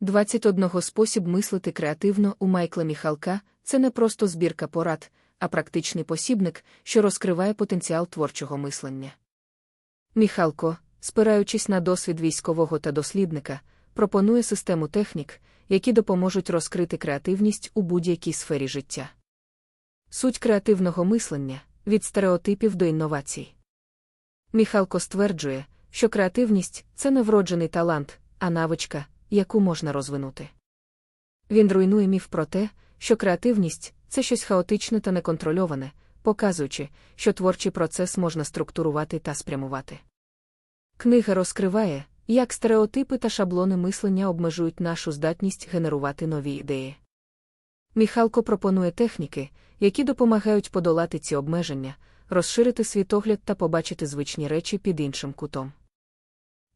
21 спосіб мислити креативно у Майкла Міхалка це не просто збірка порад, а практичний посібник, що розкриває потенціал творчого мислення. Міхалко, спираючись на досвід військового та дослідника, пропонує систему технік, які допоможуть розкрити креативність у будь-якій сфері життя. Суть креативного мислення від стереотипів до інновацій. Міхалко стверджує, що креативність це не вроджений талант, а навичка, яку можна розвинути. Він руйнує міф про те, що креативність це щось хаотичне та неконтрольоване, показуючи, що творчий процес можна структурувати та спрямувати. Книга розкриває, як стереотипи та шаблони мислення обмежують нашу здатність генерувати нові ідеї. Міхалко пропонує техніки, які допомагають подолати ці обмеження, розширити світогляд та побачити звичні речі під іншим кутом.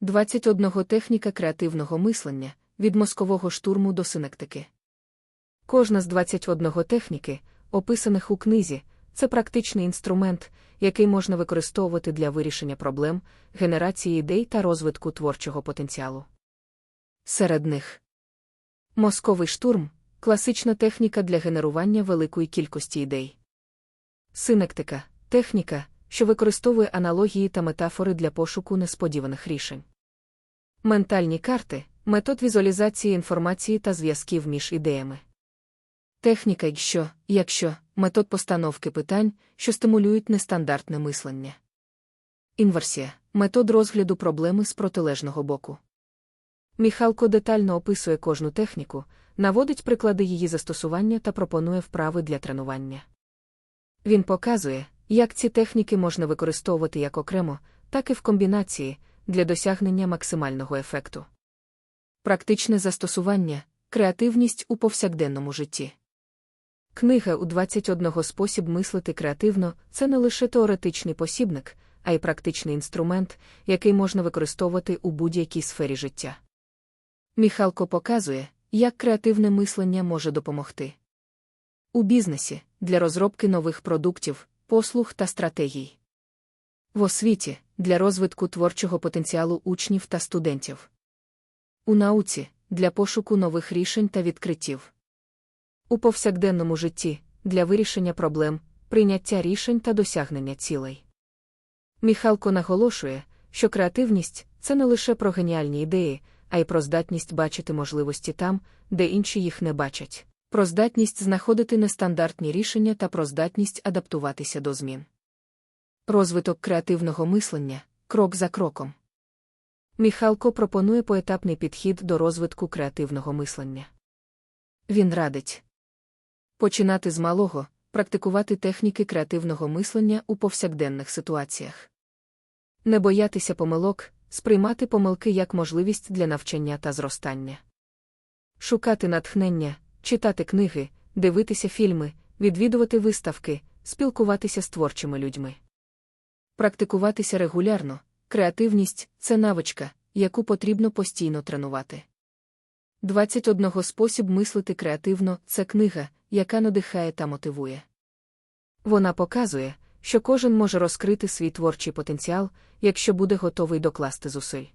21 техніка креативного мислення від мозкового штурму до синектики. Кожна з 21 техніки, описаних у книзі, це практичний інструмент, який можна використовувати для вирішення проблем, генерації ідей та розвитку творчого потенціалу. Серед них мозковий штурм класична техніка для генерування великої кількості ідей. Синектика техніка, що використовує аналогії та метафори для пошуку несподіваних рішень. Ментальні карти метод візуалізації інформації та зв'язків між ідеями. Техніка якщо, якщо метод постановки питань, що стимулюють нестандартне мислення. Інверсія метод розгляду проблеми з протилежного боку. Міхалко детально описує кожну техніку, наводить приклади її застосування та пропонує вправи для тренування. Він показує, як ці техніки можна використовувати як окремо, так і в комбінації для досягнення максимального ефекту. Практичне застосування, креативність у повсякденному житті. Книга у 21 спосіб мислити креативно це не лише теоретичний посібник, а й практичний інструмент, який можна використовувати у будь-якій сфері життя. Міхалко показує, як креативне мислення може допомогти у бізнесі для розробки нових продуктів, послуг та стратегій. В освіті для розвитку творчого потенціалу учнів та студентів. У науці для пошуку нових рішень та відкриттів. У повсякденному житті для вирішення проблем, прийняття рішень та досягнення цілей. Міхалко наголошує, що креативність це не лише про геніальні ідеї, а й про здатність бачити можливості там, де інші їх не бачать, про здатність знаходити нестандартні рішення та про здатність адаптуватися до змін. Розвиток креативного мислення крок за кроком. Міхалко пропонує поетапний підхід до розвитку креативного мислення. Він радить починати з малого, практикувати техніки креативного мислення у повсякденних ситуаціях. Не боятися помилок, сприймати помилки як можливість для навчання та зростання. Шукати натхнення, читати книги, дивитися фільми, відвідувати виставки, спілкуватися з творчими людьми. Практикуватися регулярно, креативність це навичка, яку потрібно постійно тренувати. 21 спосіб мислити креативно це книга, яка надихає та мотивує. Вона показує, що кожен може розкрити свій творчий потенціал, якщо буде готовий докласти зусиль.